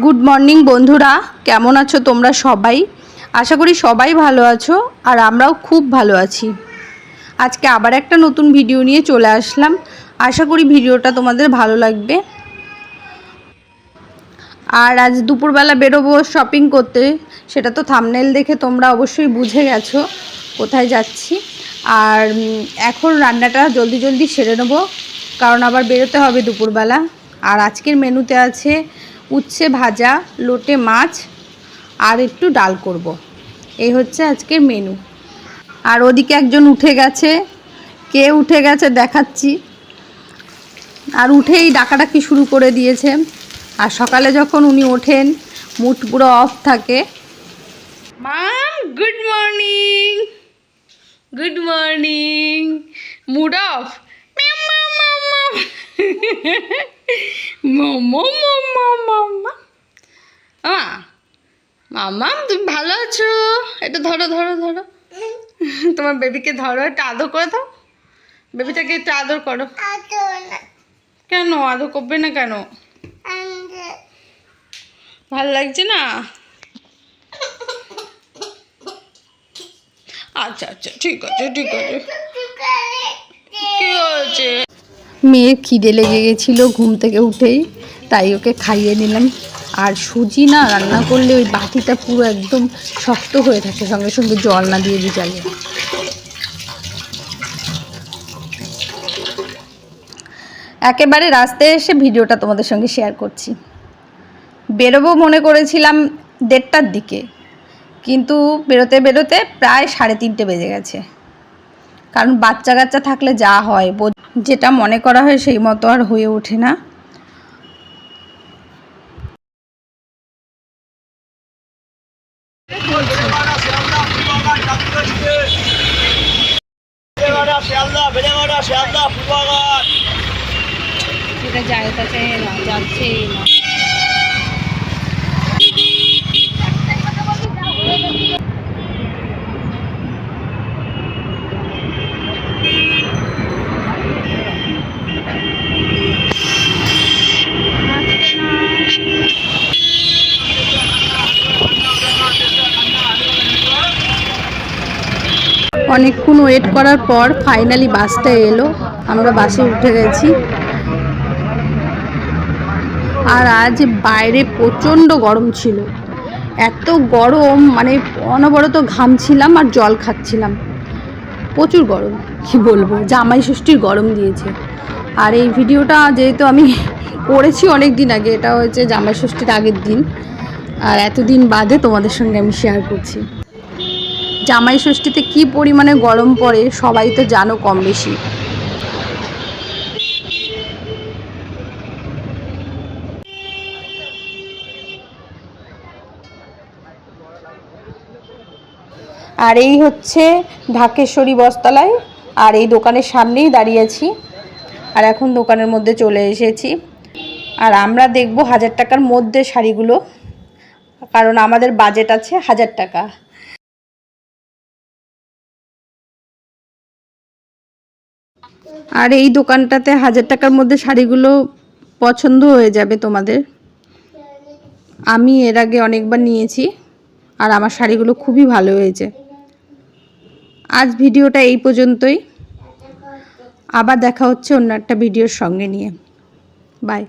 Good morning বন্ধুরা। কেমন আছো তোমরা সবাই? আশা করি সবাই ভালো আছো আর আমরাও খুব ভালো আছি। আজকে আবার একটা নতুন ভিডিও নিয়ে চলে আসলাম। আশা করি ভিডিওটা তোমাদের ভালো লাগবে। আর আজ দুপুরবেলা বেরোবো শপিং করতে। সেটা তো থামনেল দেখে তোমরা অবশ্যই বুঝে গেছো কোথায় যাচ্ছি। আর এখন রান্নাটা জলদি জলদি সেরে নেব। কারণ আবার বেরোতে হবে দুপুরবেলা। আর আজকের মেনুতে আছে উচ্ছে ভাজা, লোটে মাছ আর একটু ডাল করব। এই হচ্ছে আজকের মেনু। আর ওদিকে একজন উঠে গেছে। কে উঠে গেছে দেখাচ্ছি। আর উঠেই ডাকাডাকি শুরু করে দিয়েছে। আর সকালে যখন উনি ওঠেন, মুড পুরো অফ থাকে। Ma'am good morning good morning mood off মামা, তুমি ভালো আছো? এটা ধরো ধরো ধরো। তোমার বেবিকে ধরো, একটা আদর করে দাও। বেবিটাকে একটু আদর করো। কেন? আদর করবে না কেন? ভালো লাগছে না? আচ্ছা আচ্ছা ঠিক আছে ঠিক আছে। কি হয়েছে? মেয়ের খিদে লেগে গেছিল ঘুম থেকে উঠেই, তাই ওকে খাইয়ে নিলাম। আর সুজি না রান্না করলে ওই বাটিটা পুরো একদম শক্ত হয়ে থাকে, সঙ্গে সঙ্গে জল না দিয়ে চালিয়ে একেবারে রাস্তায় এসে ভিডিওটা তোমাদের সঙ্গে শেয়ার করছি। বেরোবো মনে করেছিলাম দেড়টার দিকে, কিন্তু বেরোতে বেরোতে প্রায় সাড়ে তিনটে বেজে গেছে। কারণ বাচ্চা কাচ্চা থাকলে যা হয় যেটা মনে করা হয় সেই মতো আর হয়ে ওঠে না। যাচ্ছে না। অনেকক্ষণ ওয়েট করার পর ফাইনালি বাসটা এলো। আমরা বাসে উঠে গেছি। আর আজ বাইরে প্রচণ্ড গরম ছিল। এত গরম মানে অনবরত ঘামছিলাম আর জল খাচ্ছিলাম। প্রচুর গরম, কি বলব? জামাই ষষ্ঠীর গরম দিয়েছে। আর এই ভিডিওটা যেহেতু আমি করেছি অনেক দিন আগে, এটা হয়েছে জামাই ষষ্ঠীর আগের দিন। আর এতদিন বাদে তোমাদের সঙ্গে আমি শেয়ার করছি। জামাই ষষ্ঠীতে কি পরিমাণে গরম পড়ে সবাই তো জানো কম বেশি। আর এই হচ্ছে ঢাকেশ্বরী বস্তালায়, আর এই দোকানের সামনেই দাঁড়িয়েছি আর এখন দোকানের মধ্যে চলে এসেছি। আর আমরা দেখব হাজার টাকার মধ্যে শাড়িগুলো, কারণ আমাদের বাজেট আছে হাজার টাকা। আর এই দোকানটাতে হাজার টাকার মধ্যে শাড়িগুলো পছন্দ হয়ে যাবে তোমাদের। আমি এর আগে অনেকবার নিয়েছি আর আমার শাড়িগুলো খুবই ভালো হয়েছে। আজ ভিডিওটা এই পর্যন্তই। আবার দেখা হচ্ছে অন্য একটা ভিডিওর সঙ্গে নিয়ে। বাই